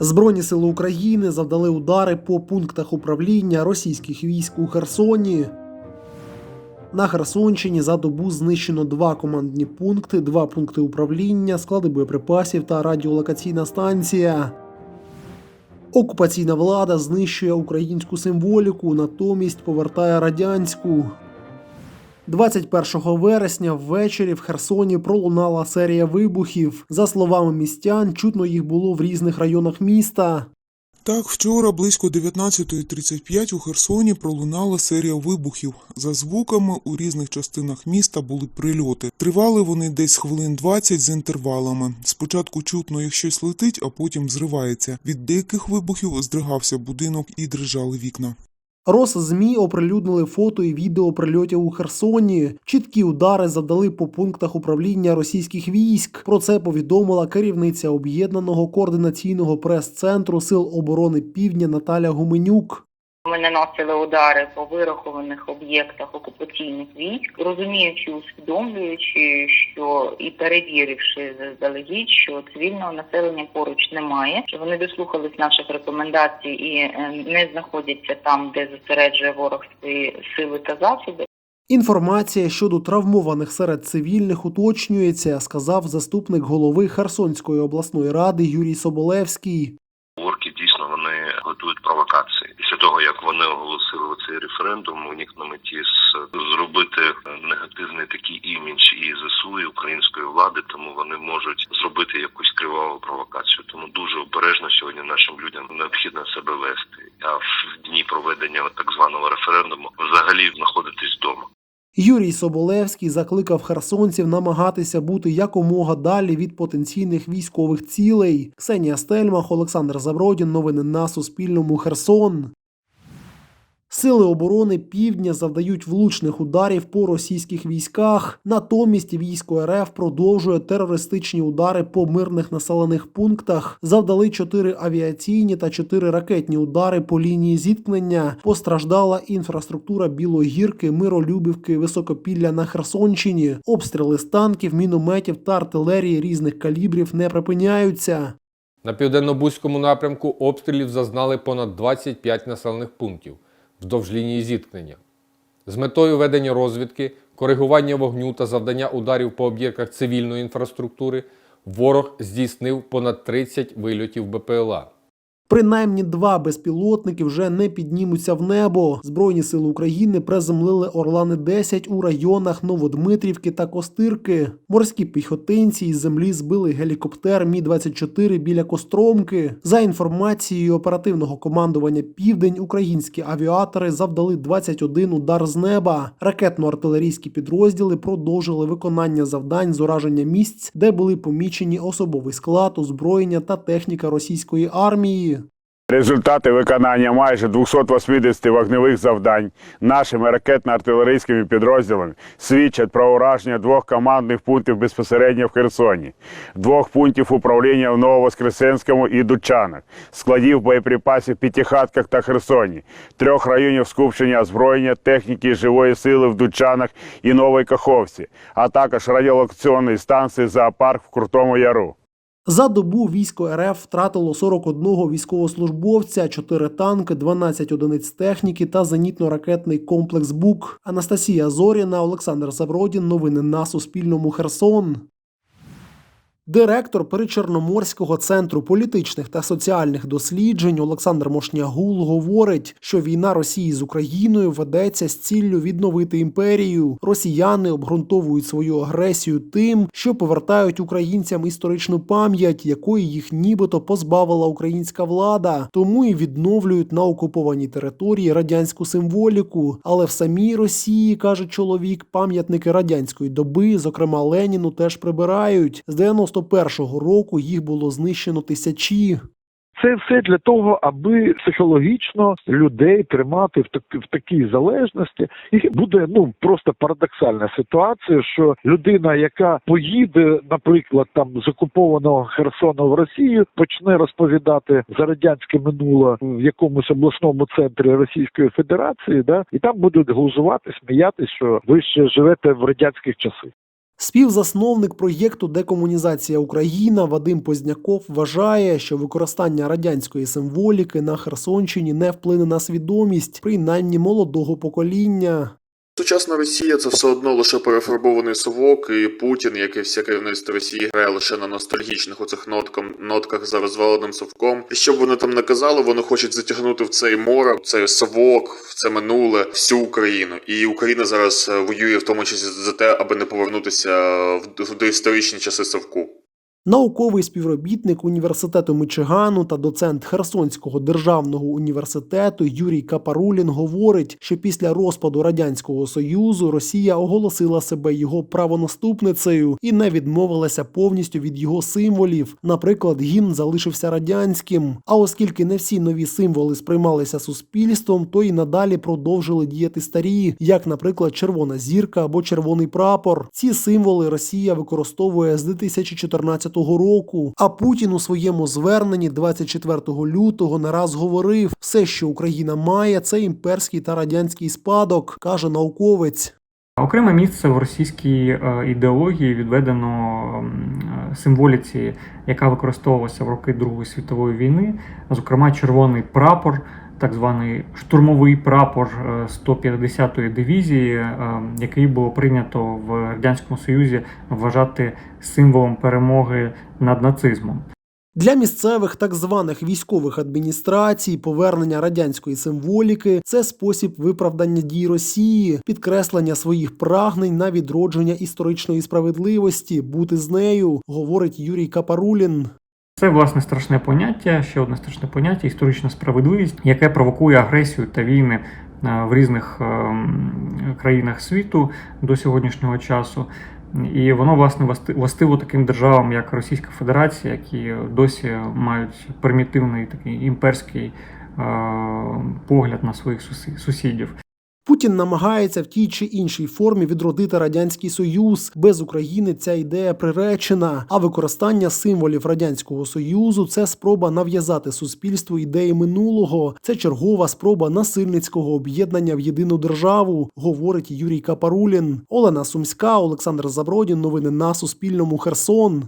Збройні сили України завдали удари по пунктах управління російських військ у Херсоні. На Херсонщині за добу знищено два командні пункти, два пункти управління, склади боєприпасів та радіолокаційна станція. Окупаційна влада знищує українську символіку, натомість повертає радянську. 21 вересня ввечері в Херсоні пролунала серія вибухів. За словами містян, чутно їх було в різних районах міста. Так, вчора близько 19.35 у Херсоні пролунала серія вибухів. За звуками у різних частинах міста були прильоти. Тривали вони десь хвилин 20 з інтервалами. Спочатку чутно, як щось летить, а потім зривається. Від деяких вибухів здригався будинок і дрижали вікна. Росзмі оприлюднили фото і відео прильотів у Херсоні. Чіткі удари завдали по пунктах управління російських військ. Про це повідомила керівниця об'єднаного координаційного прес-центру Сил оборони Півдня Наталя Гуменюк. Ми наносили удари по вирахованих об'єктах окупаційних військ, розуміючи, усвідомлюючи, що і перевіривши заздалегідь, що цивільного населення поруч немає, що вони дослухались наших рекомендацій і е, не знаходяться там, де зосереджує ворог свої сили та засоби. Інформація щодо травмованих серед цивільних уточнюється, сказав заступник голови Херсонської обласної ради Юрій Соболевський. Готують провокації. Після того як вони оголосили цей референдум, у них на меті зробити негативний такий імідж і ЗСУ, і української влади, тому вони можуть зробити якусь криваву провокацію. Тому дуже обережно сьогодні нашим людям необхідно себе вести. А в дні проведення так званого референдуму взагалі знаходитись вдома. Юрій Соболевський закликав херсонців намагатися бути якомога далі від потенційних військових цілей. Ксенія Стельмах, Олександр Завродін. Новини на Суспільному. Херсон. Сили оборони Півдня завдають влучних ударів по російських військах. Натомість військо РФ продовжує терористичні удари по мирних населених пунктах. Завдали чотири авіаційні та чотири ракетні удари по лінії зіткнення. Постраждала інфраструктура Білогірки, Миролюбівки, Високопілля на Херсонщині. Обстріли з танків, мінометів та артилерії різних калібрів не припиняються. На південно-бузькому напрямку обстрілів зазнали понад 25 населених пунктів вздовж лінії зіткнення. З метою ведення розвідки, коригування вогню та завдання ударів по об'єктах цивільної інфраструктури ворог здійснив понад 30 вильотів БПЛА. Принаймні два безпілотники вже не піднімуться в небо. Збройні сили України приземлили Орлани 10 у районах Новодмитрівки та Костирки. Морські піхотинці із землі збили гелікоптер Мі 24 біля Костромки. За інформацією оперативного командування Південь, українські авіатори завдали 21 удар з неба. Ракетно-артилерійські підрозділи продовжили виконання завдань з ураження місць, де були помічені особовий склад, озброєння та техніка російської армії. Результати виконання майже 280 вогневих завдань нашими ракетно-артилерійськими підрозділами свідчать про ураження двох командних пунктів безпосередньо в Херсоні, двох пунктів управління в Нововоскресенському і Дучанах, складів боєприпасів в П'ятихатках та Херсоні, трьох районів скупчення озброєння, техніки і живої сили в Дучанах і Новій Каховці, а також радіолокаційної станції зоопарк в Крутому Яру. За добу військо РФ втратило 41 військовослужбовця, 4 танки, 12 одиниць техніки та зенітно-ракетний комплекс БУК. Анастасія Зоріна, Олександр Завродін. Новини на Суспільному. Херсон. Директор Перечорноморського центру політичних та соціальних досліджень Олександр Мошнягул говорить, що війна Росії з Україною ведеться з ціллю відновити імперію. Росіяни обґрунтовують свою агресію тим, що повертають українцям історичну пам'ять, якої їх нібито позбавила українська влада, тому і відновлюють на окупованій території радянську символіку. Але в самій Росії каже чоловік, пам'ятники радянської доби, зокрема Леніну, теж прибирають. З 91-го року їх було знищено тисячі. Це все для того, аби психологічно людей тримати в так в такій залежності, і буде ну просто парадоксальна ситуація, що людина, яка поїде, наприклад, там з окупованого Херсона в Росію, почне розповідати за радянське минуле в якомусь обласному центрі Російської Федерації, да і там будуть глузувати, сміятися, що ви ще живете в радянських часи. Співзасновник проєкту Декомунізація Україна Вадим Позняков вважає, що використання радянської символіки на Херсонщині не вплине на свідомість, принаймні молодого покоління. Сучасна Росія це все одно лише перефарбований совок, і Путін, як і все керівництво Росії, грає лише на ностальгічних оцих ноткам, нотках за розваленим совком. І що б вони там не казали, вони хочуть затягнути в цей море, в цей совок, в це минуле всю Україну. І Україна зараз е, воює в тому числі за те, аби не повернутися в доісторичні часи совку. Науковий співробітник університету Мичигану та доцент Херсонського державного університету Юрій Капарулін говорить, що після розпаду радянського союзу Росія оголосила себе його правонаступницею і не відмовилася повністю від його символів. Наприклад, гімн залишився радянським. А оскільки не всі нові символи сприймалися суспільством, то і надалі продовжили діяти старі, як, наприклад, червона зірка або червоний прапор. Ці символи Росія використовує з 2014 року. А Путін у своєму зверненні 24 лютого не раз говорив: все, що Україна має, це імперський та радянський спадок, каже науковець. Окреме місце в російській е, ідеології відведено е, символіці, яка використовувалася в роки Другої світової війни, зокрема червоний прапор, так званий штурмовий прапор е, 150-ї дивізії, е, який було прийнято в радянському союзі вважати символом перемоги над нацизмом. Для місцевих так званих військових адміністрацій повернення радянської символіки це спосіб виправдання дій Росії, підкреслення своїх прагнень на відродження історичної справедливості, бути з нею, говорить Юрій Капарулін. Це власне страшне поняття, ще одне страшне поняття історична справедливість, яке провокує агресію та війни е, в різних ем, країнах світу до сьогоднішнього часу. І воно власне власти- властиво таким державам, як Російська Федерація, які досі мають примітивний такий імперський е, погляд на своїх сусі- сусідів. Путін намагається в тій чи іншій формі відродити радянський союз. Без України ця ідея приречена. А використання символів радянського союзу це спроба нав'язати суспільству ідеї минулого. Це чергова спроба насильницького об'єднання в єдину державу, говорить Юрій Капарулін. Олена Сумська, Олександр Забродін. Новини на Суспільному. Херсон.